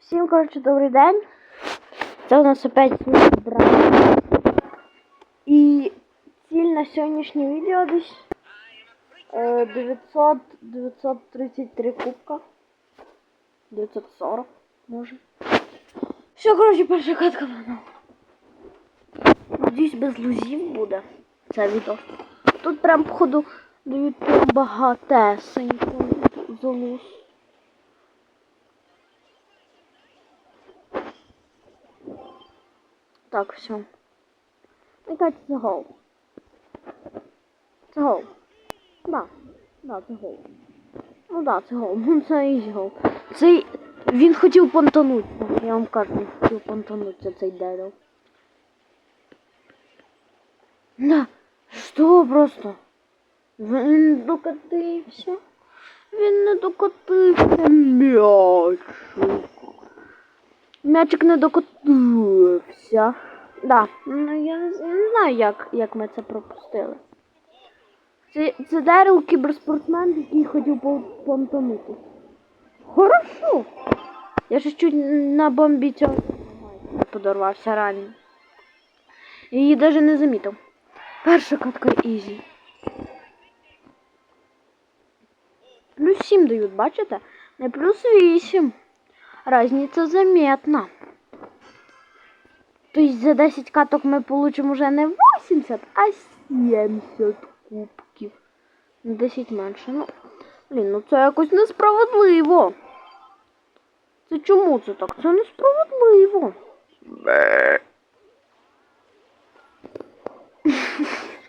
Всім, коротше, добрий день. Це у нас опять брат. І ціль на сьогоднішнє відео десь е, 900, 933 кубка. 940, може. Все, коротше, перша катка вона. Надіюсь, без лузів буде це відео. Тут прям, походу, дають прям багатесенько залуз. Так, все. Яка це гол? Це гол. Да. Да, це гол. Ну да, це гол. Це і гол. Цей. Він хотів понтанути. Я вам кажу, він хотів понтанути цей дедал. Да. Що просто? Він докотився. Він не докотився м'ячик. М'ячик не докотився. Да. Ну я не, знаю, як, як ми це пропустили. Це, це Дерел кіберспортсмен, який хотів по- понтанути. Хорошо. Я ж чуть на бомбі цього подорвався реально. Її навіть не замітив. Перша катка ізі. Плюс 7 дають, бачите? Не плюс 8. Разниця заметна. Тобто за 10 каток ми получимо вже не 80, а 70 кубків. На 10 менше. Ну, блін, ну це якось несправедливо. Це чому це так? Це несправедливо.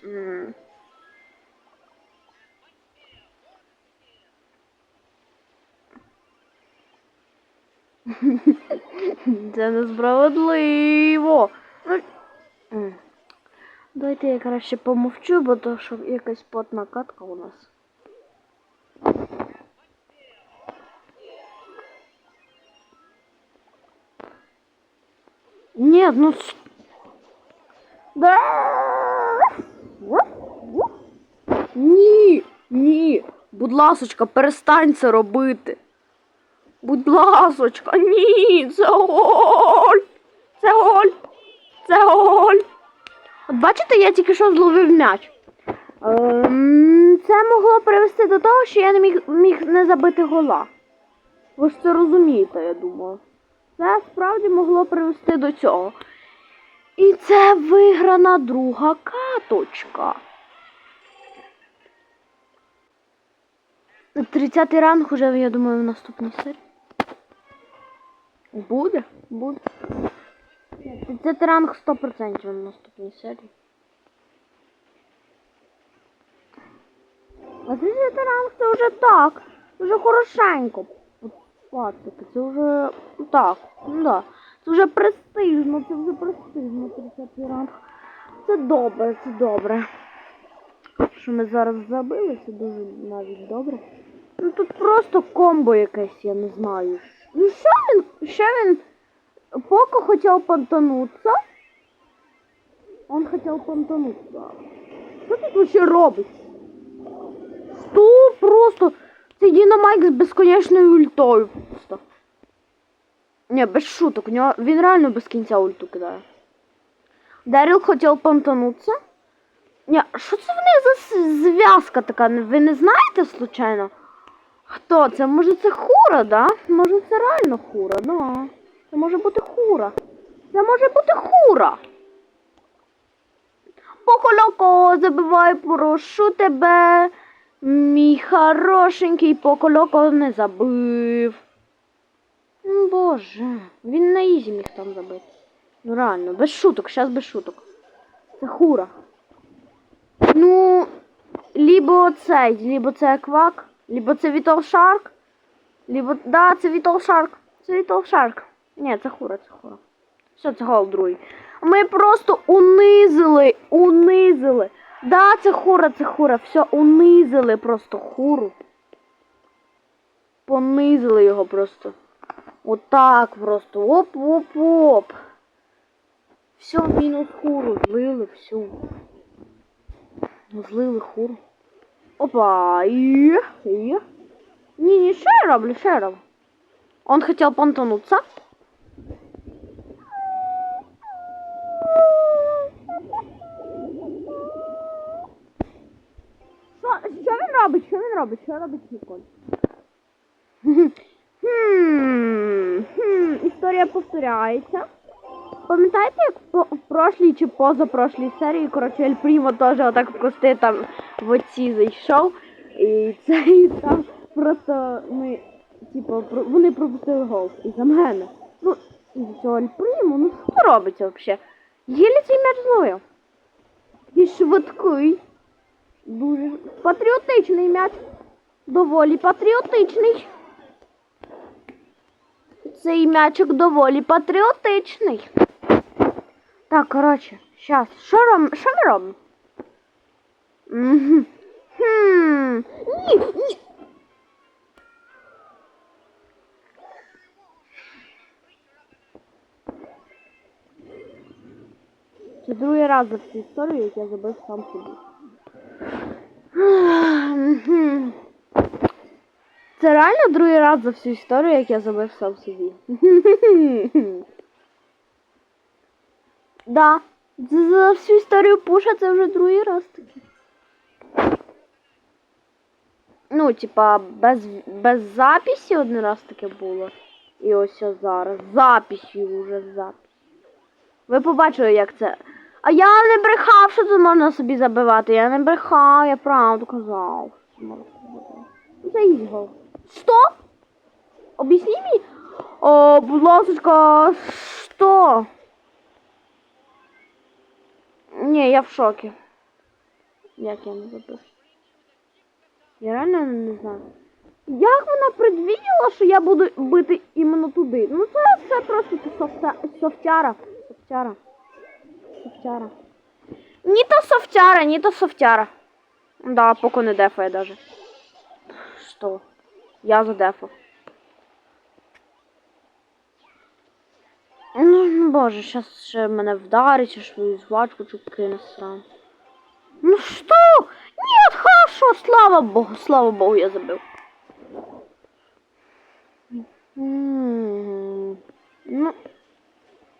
М. Це несправедливо. Давайте я краще помовчу, бо то що якась потна катка у нас. Ні, ну. с- Да. Ні, ні. Будь ласочка, перестань це робити. Будь ласочка, ні, це голь. Це голь. Це голь. От бачите, я тільки що зловив м'яч. Ем, Це могло привести до того, що я не міг, міг не забити гола. Ви ж це розумієте, я думаю. Це справді могло привести до цього. І це виграна друга каточка. 30 ранг уже, я думаю, в наступній серії. Буде? Буде. 30 ранг 100% в наступній серії. А 30 ранг це вже так. Вже хорошенько. От, це вже так. Ну да. Це вже престижно, це вже престижно 30 ранг. Це добре, це добре. Що ми зараз забили, це дуже навіть добре. Ну тут просто комбо якесь, я не знаю. Ну що він? Що він? Поко хотів понтануться. Он хотів понтануться. Що тут вообще робить? Що просто? Це Дінамайк з безконечною ультою просто. Ні, без шуток, у нього він реально без кінця ульту кидає. Даріл хотів понтануться. Ні, що це в них за зв'язка така? Ви не знаєте, случайно? Хто це? Може це хура, да? Може це реально хура, да. Це може бути хура. Це може бути хура. Поколоко, забивай, прошу тебе. Мій хорошенький поколоко не забив. Боже, він на ізі міг там забити. Ну реально, без шуток, зараз без шуток. Це хура. Ну, либо цей, либо це квак, либо це Вітол Шарк, либо. Да, це Вітол Шарк. Це Вітол Шарк. Ні, це хура, це хура. Все, це гол другий. Ми просто унизили, унизили. Да, це хура, це хура. Все, унизили просто хуру. Понизили його просто. Отак просто. Оп-оп-оп. Все, мінус хуру. Злили всю. Злили хуру. Опа. Ще я роблю, ще я роблю. Он хотел понтануться. Що він робить? Що він робить? Що робить Ніколь? Хм, хм, історія повторяється. Пам'ятаєте, як в прошлій чи позапрошлій серії, коротше, Ель Прімо теж отак в кусти там в оці зайшов. І це і там просто ми, типу, вони пропустили гол і за мене. Ну, і цього Ель Прімо, ну що робиться взагалі? Єлі цей м'яч зловив. І швидкий. Дуже патріотичний м'яч. Доволі патріотичний. Цей м'ячик доволі патріотичний. Так, коротше, щас. Що ром... Що ми робимо? Мгм. Хм. Ні, ні. Це другий раз за всю історію, як я забив сам собі. Це реально другий раз за всю історію, як я забив сам собі. Да. За всю історію пуша це вже другий раз таки. Ну, типа, без, без записі один раз таке було. І ось зараз. з Записью вже запись. Ви побачили, як це. А я не брехав, що тут можна собі забивати. Я не брехав, я правду казав. ізгол. Що? Об'ясні мені? О, будь ласка, що? Ні, я в шокі. Як я не забив? Я реально не знаю. Як вона предвіділа, що я буду бити іменно туди? Ну це, це просто софта, софтяра. Софтяра. Софтяра. Ні то софтяра, ні то софтяра. Да, поки не дефає даже. Що? Я за Ну, боже, щас ще мене вдарить, чи свою звачку чи кине срам. Ну що? Ні, хорошо, слава Богу, слава Богу, я забив. Ну,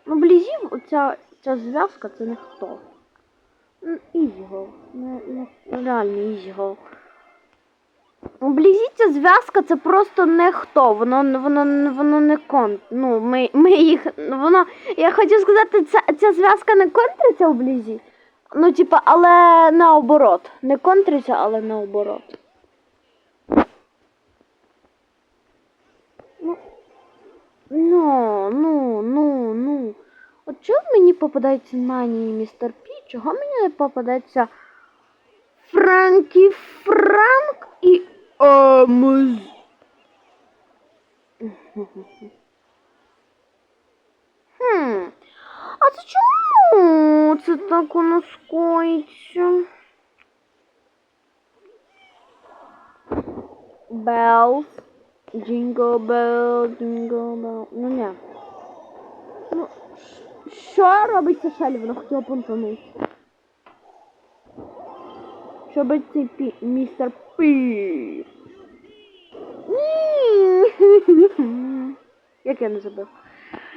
ну близів, оця ця зв'язка це не хто. Ізгол. Не, не, реально ізгол. Вблизі ця зв'язка це просто не хто. Воно воно воно не кон. Ну, ми, ми їх. Воно. Я хочу сказати, ця, ця зв'язка не контриться вблизі. Ну, типа, але наоборот. Не контриться, але наоборот. Ну, ну, ну, ну, ну. От чого мені попадається Нані і містер Пі? Чого мені не попадається Франкі Франк і Амаз. Хм. А це чому так у нас коїться? Bells. Jingle bell, jingle bell. Ну не. Ну, що робить ця шелі? Вона хотіла понтанути. Що робить цей пі... містер Пі? Як я не забив?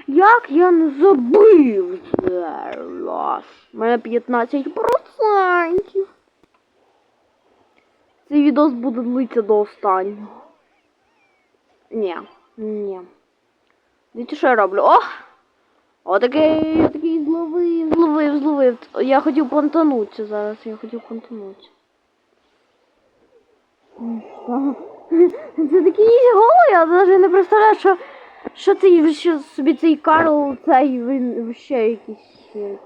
Як я не забив зараз? Мене 15%. Цей відос буде длитися до останнього. Ні, ні. Дивіться, що я роблю? О! Отакий, отакий зловив, зловив, зловив. Я хотів понтанутися зараз, я хотів понтанутися. Це такий голий, я навіть не представляю, що, що цей що собі цей Карл, цей він ще якийсь. я.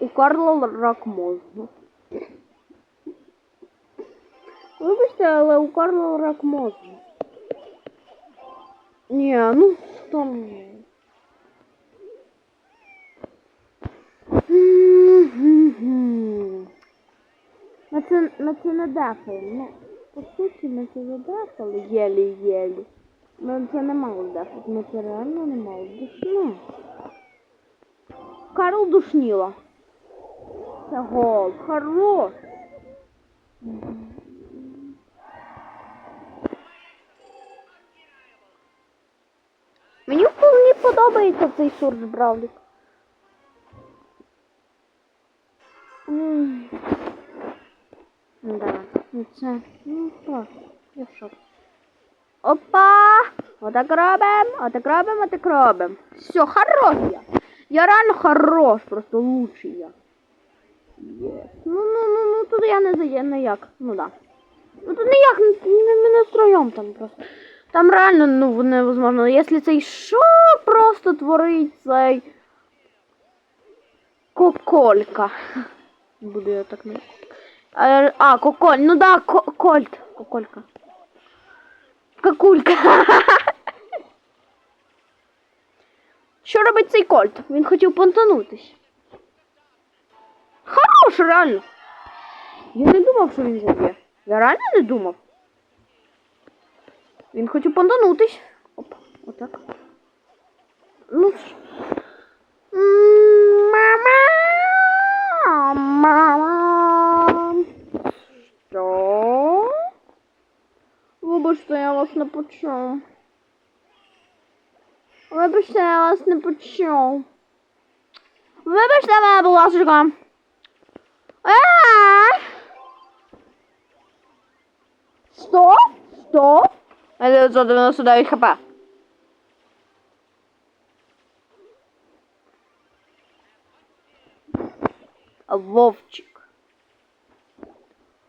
У Карла рак мозку. Вибачте, але у Карла рак мозку. Ні, ну там. Ми ми це дефаємо. Ну, по суті, ми це задефали єлі-єлі. Ми це не мало дефати. Ми це реально не мало. Душно. Карл душніла. Це гол. Хорош. Мені вполне подобається цей сурж бравлік. М. Да, ну це, ну так, я в шоці. Опа! Отак робим, отак робим, отак робим. Все, хорош я. Я реально хорош, просто лучший я. Є. Ну, ну, ну, ну, тут я не зає, ніяк. Ну да. Ну тут не, не, не настроєм там просто. Там реально, ну, невозможно. Якщо цей що просто творить цей коколька. Буду я так не. А, а, коколь, ну да, ко- кольт. Коколька. Какулька. Що робить цей кольт? Він хотів понтанутись. Хорош, реально. Я не думав, що він заб'є. Я реально не думав. Він хотів понтанутись. Оп, отак. Ну. Вибачте, я вас не почув. Вибачте, я вас не почув. Вибачте мене, будь ласка. Стоп! Это 999 хп. Вовчик.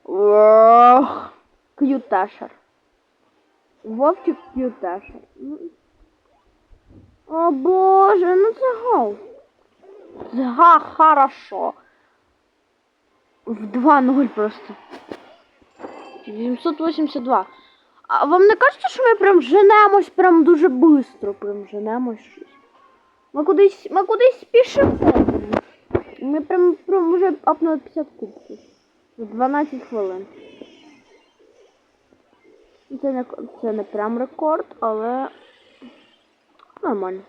Ох, Кьюташер. Вовчик Кьюташер. Ну, О боже, ну це гол. Га, хорошо. В 2-0 просто. 782. А вам не кажеться, що ми прям женемось прям дуже швидко, прям женемось щось? Ми кудись, ми кудись спішимо. Ми прям, прям вже апнули 50 кубків. За 12 хвилин. Це не, це не прям рекорд, але нормально.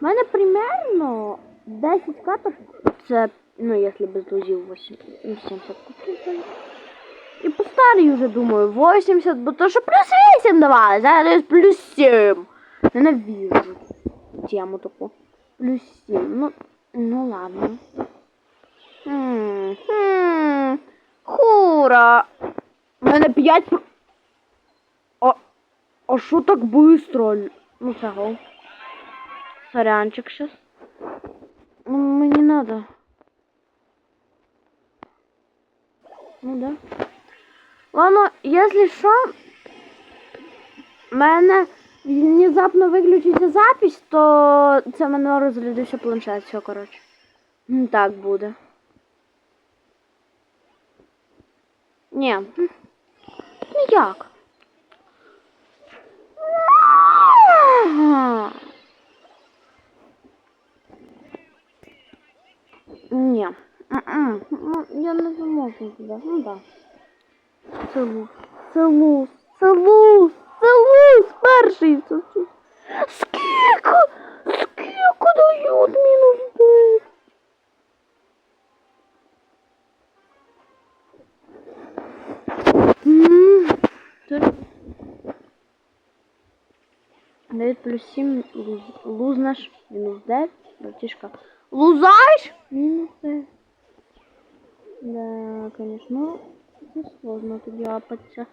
У мене примерно 10 каток. Це, ну, якщо без лузів 8, 70 кубків. І по старій вже думаю, 80, бо то що плюс 8 давали, зараз плюс 7. Ненавижу тему таку. Плюс 7. Ну, ну ладно. Хура. У мене 5. А, а що так быстро? Ну це гол. Сорянчик сейчас. Ну, мне надо. Ну да. Ладно, если что, в мене внезапно виключиться запись, то це мене розглядався планшет, все, коротше. Так буде. Ні. м, Ну. Ні. Ну, я не зможу тебе. Ну да. Це луз. Це луз. Це луз. Це луз. Перший. Скільки? Скільки дають мінус 9? М, це- 9 плюс 7 луз, лузнаш мінус 9, братишка. Лузаєш? Мінус 9. Да, конечно, це сложно тоді апатися.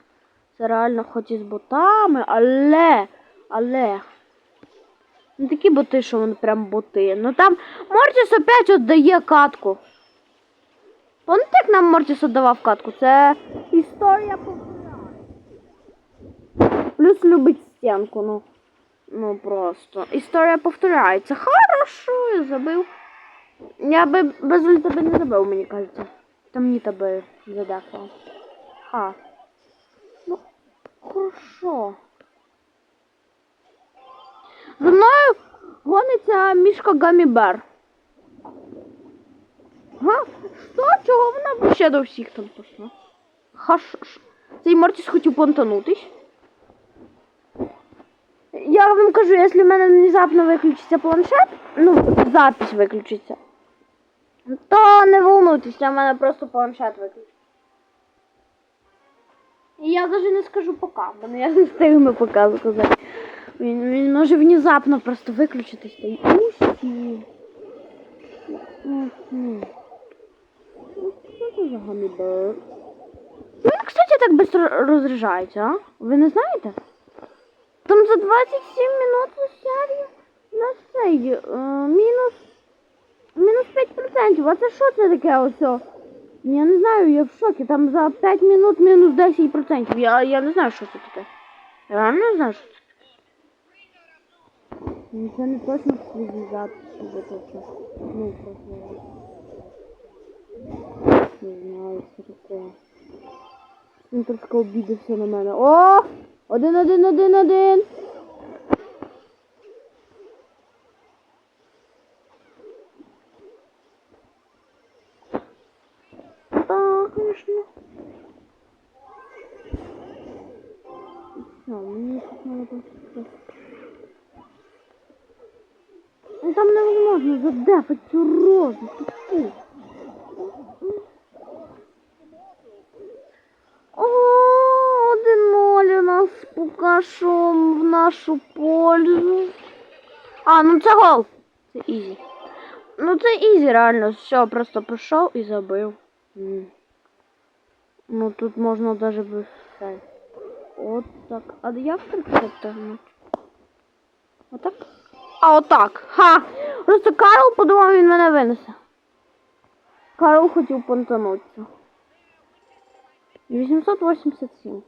Це реально хоч і з ботами, але, але. Не такі боти, що вони прям боти. Ну там Мортіс опять отдає катку. Пам'ятаєте, як нам Мортіс віддавав катку? Це історія повторяє. Плюс любить стінку, ну. Ну просто. Історія повторяється. Хорошо, я забив. Я би без ульти би не забив, мені кажеться. Там ні тебе задефало. Ха. Хорошо. За мною гониться мішка Гамібер. Га? Що? Чого вона ще до всіх там пішла? Хаш. Цей Мортіс хотів понтанутись. Я вам кажу, якщо в мене внезапно виключиться планшет, ну, запись виключиться, То не волнуйтеся, в мене просто планшет виключений. І я навіть не скажу пока, бо я не встигну пока сказати. Він, він може внезапно просто виключитись та й усі. Він, кстати, так швидко розряджається, а? Ви не знаєте? Там за 27 минут серію на цей е, мінус мінус 5%. А це що це таке ось? Я не знаю, я в шокі. Там за 5 минут мінус 10%. Я, я не знаю, що це таке. Я не знаю, що це таке. Ну, Це не точно це все. Ну, просто. Не знаю, що таке. Він трошки обідався на мене. О! Один, один, один, один. Ну там невозможно задефать цю розу. ти фу. О, один ноль у нас поки що в нашу пользу. А, ну це гол. Це ізі. Ну це ізі, реально. Все, просто прийшов і забив. М. Ну тут можна даже без це. От так. А як тягнути? Отак? А отак. Ха! Просто Карл подумав, він мене винесе. Карл хотів понтанутися. 887.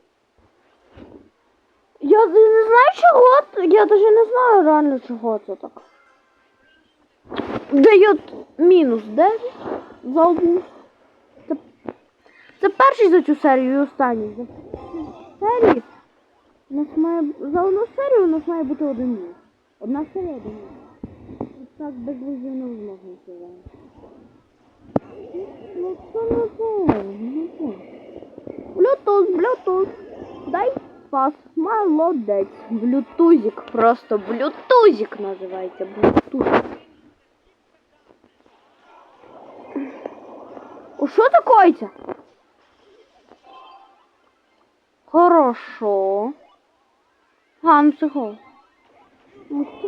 Я не знаю чого. Я даже не знаю реально чого це так. Дает мінус 9 за одну. Це перший за цю серію і останній. За у нас має за одну серію у нас має бути один мінус. Одна серія один мінус. Так без визів невозможно сказати. Ну це не то, то. Bluetooth, Bluetooth. Дай пас. Молодець. Блютузик. Просто блютузик називається. Блютузик. О, що такое? Хорошо. Ган. Ну це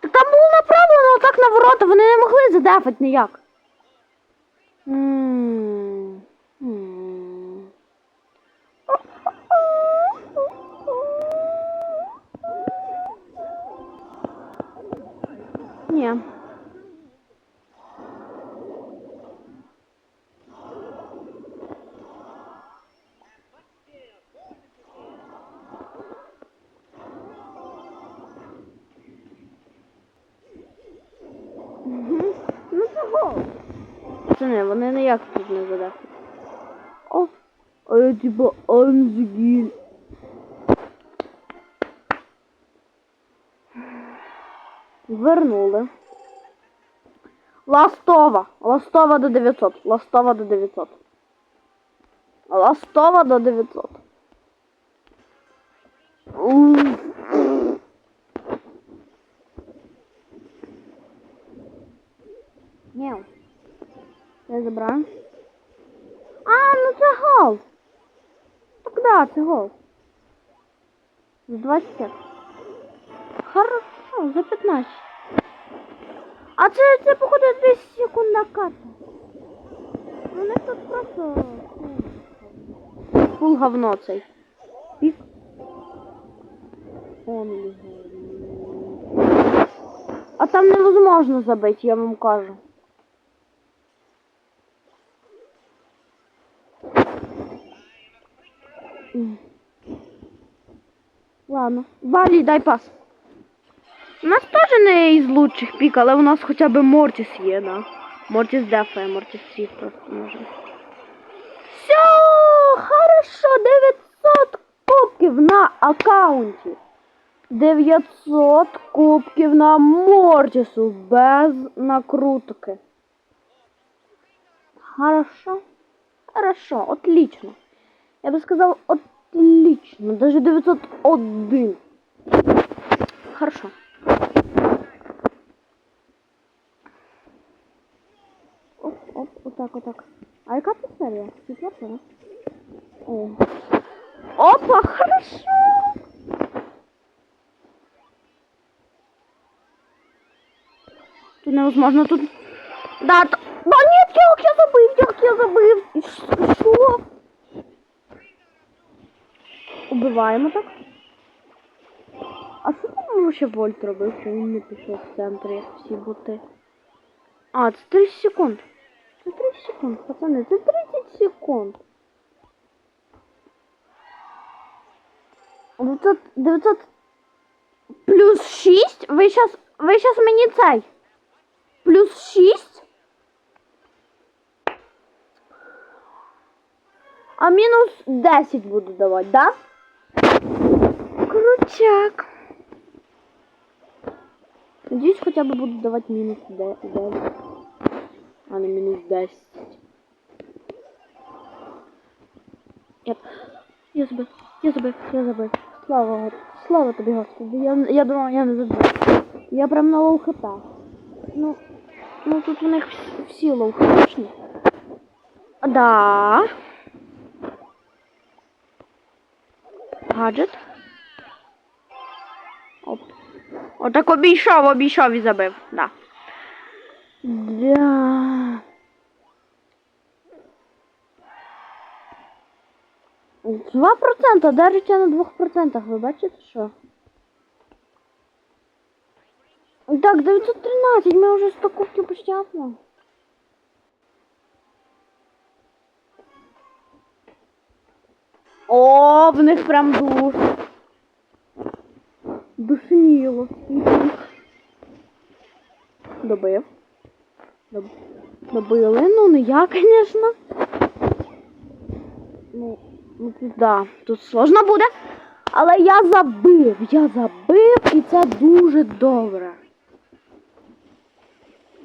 Так там було направлено так на ворота, вони не могли задефати ніяк. М. М. Ні. Мгм. Ну це гол. Це не, вони задахнуть. О, а я типа Анзгіль. Вернули. Ластова. Ластова до 900. Ластова до 900. Ластова до 900. Ух. Мяу. Я забрав. А, ну це гол. Так да, це гол. За 25. Хорошо, за 15. А це, це походу десь секунда ката. У них тут просто фул говно цей. Пік. Он А там невозможно забити, я вам кажу. Ладно. Валі, дай пас. У нас теж не із лучших пік, але у нас хоча б Мортіс є, да. Мортіс дефає, Мортіс всіх просто може. Все, хорошо, 900 кубків на аккаунті. 900 кубків на Мортісу без накрутки. Хорошо. Хорошо, отлично. Я бы сказал, отлично. Даже 900 901. Хорошо. Оп, оп, вот так, вот так. А яка ты серия? Четвертая, да? О. Опа, хорошо! Тут ну, невозможно тут... Да, то... да нет, як я забыл, як я забыл, І що? Убиваємо так. А що там ще Вольт робив, що він не пішов в центр, як всі боти? А, це 30 секунд. Це 30 секунд, пацани, це 30 секунд. 900, 900 плюс 6? Ви щас, ви щас мені цей. Плюс 6? А мінус 10 буду давати, да? Крутяк. Надіюсь, хоча б буду давати мінус 9, а не мінус 10. Нет. Я забив, я забив, я забив. Слава, слава тобі, Господи. Я, я думав, я не забив. Я прям на лоу хп. Ну, ну тут у них всі, всі лоу хпшні. Да. Гаджет. Оп. Отак обійшов, обійшов і забив. Да. Да. Два процента, держиться на двох процентах, ви бачите що? Так, 913, ми вже 100 кубків почти. О, в них прям душ. Душніло. Добив. Доб- Добили, ну не я, звісно. Ну, ну да, тут сложно буде. Але я забив, я забив, і це дуже добре.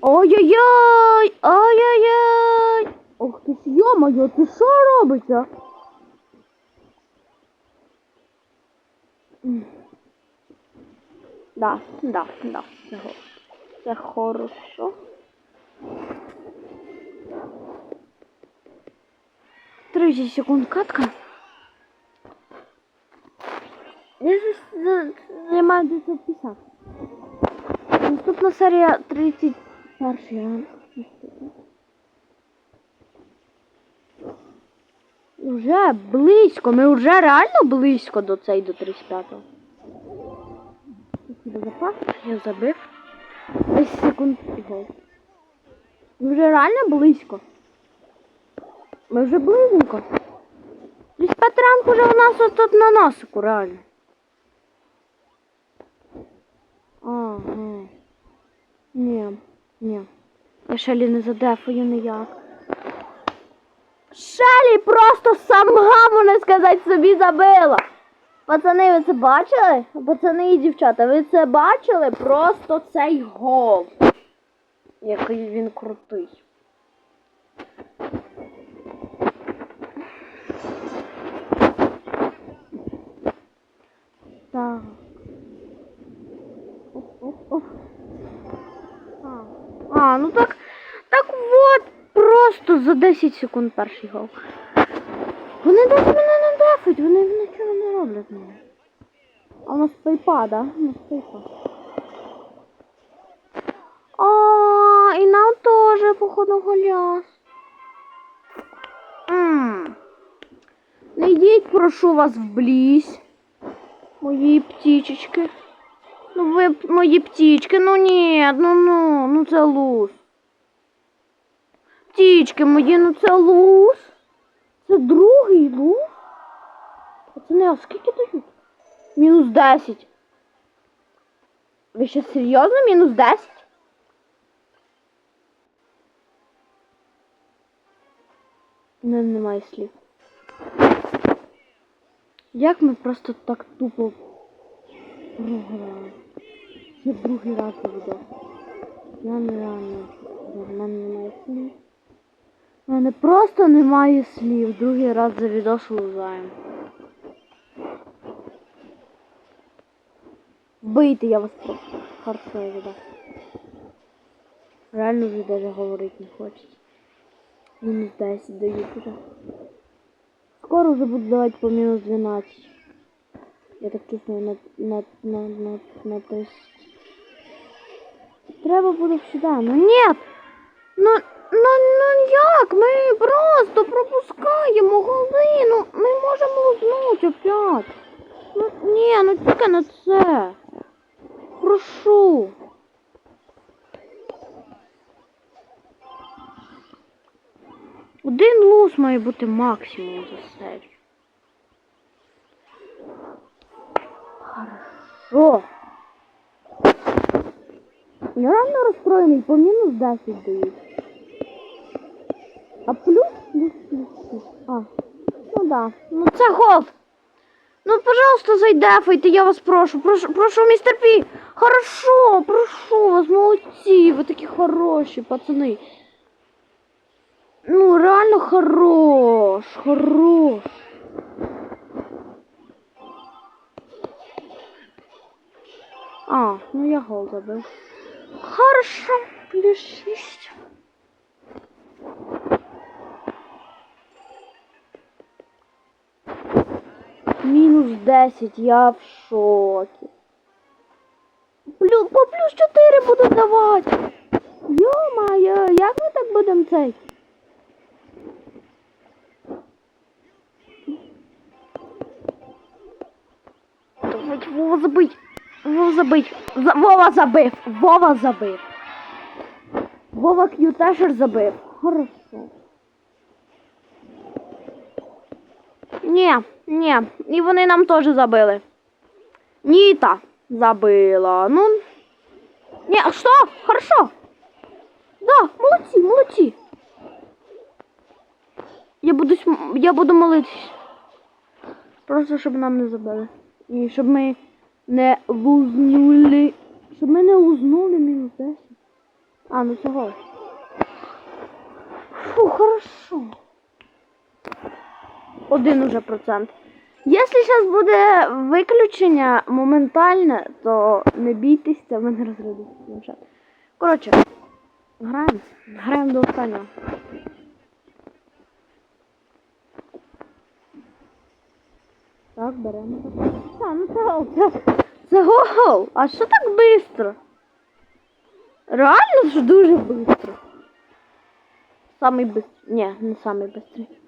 Ой-ой-ой! Ой-ой-ой! Ох ти ж йо-моє, це що робиться? Да, да, да, це, хорошо. Тридцять секунд катка. Я ж за- займаю 950. Наступна серія 31 ранг. Уже близько, ми вже реально близько до цей до 35-го. Пас, я забив. 10 секунд і гол. Ми вже реально близько. Ми вже близенько. 35 ранг уже у нас ось тут на носику, реально. Ага. Ні, ні. Я Шелі не задефую ніяк. Шелі просто сама, можна сказати, собі забила. Пацани, ви це бачили? Пацани і дівчата, ви це бачили? Просто цей гол. Який він крутий. Так. А, ну так, так вот, просто за 10 секунд перший гол. Вони десь мене не дефать, вони нічого не роблять мені. А у нас пейпа, да? У нас пейпа. А, і нам теж, походу, голяс. Не йдіть, прошу вас, вблизь. Мої птічечки. Ну п- мої птічки, ну ні, ну ну, ну це луз. Птічки мої, ну це луз. Це другий луз? Пацани, а скільки дають? Мінус 10. Ви ще серйозно? Мінус 10? Не, немає слів. Як ми просто так тупо програли? Це другий раз відео. Я нереально. В мене немає слів. У мене просто немає слів. Другий раз за відос лузаємо. Вбийте, я вас прошу. Харцею відос. Реально вже даже говорити не хочеться. Мінус 10 дають уже. Скоро вже буду давати по мінус 12. Я так чувствую на, на, на, на, на 30. Треба буде сюди. Ну ні! Ну, ну, ну як? Ми просто пропускаємо голи. Ну, ми можемо лузнути опять. Ну ні, ну тільки на це. Прошу. Один луз має бути максимум за серію. Хорошо. Я реально розстроєний, по мінус 10 дають. А плюс плюс плюс. А, ну да. Ну це гол. Ну, пожалуйста, зайдефайте, я вас прошу. Прошу, прошу, мистер Пи, Хорошо, прошу вас, молодці. Ви такі хороші, пацани. Ну, реально хорош, хорош. А, ну я гол забив. Хорошо, плюс 6. 10, я в шокі. Плю, по плюс 4 буду давати. Йо-моє, як ми так будемо цей? Давайте Вова забить. Вова забить. Вова забив. Вова забив. Вова К'ютешер забив. Хорошо. Ні, ні. І вони нам теж забили. Ніта забила. Ну. Ні, а що? Хорошо. Да, молодці, молодці. Я буду, я буду молитись. Просто щоб нам не забили. І щоб ми не лузнули. Щоб ми не лузнули мінус 10. А, ну цього. Фу, хорошо. Один уже процент. Якщо зараз буде виключення моментальне, то не бійтесь, це в мене розрядиться. Коротше, граємо. Граємо до останнього. Так, беремо. А, ну це гол. Це, це гол. А що так швидко? Реально ж дуже швидко. Самий бистрий. Ні, не самий бистрий.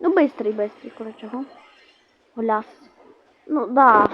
Ну, бистрий, бистрий, коротше, го. Гуляс. Ну, да.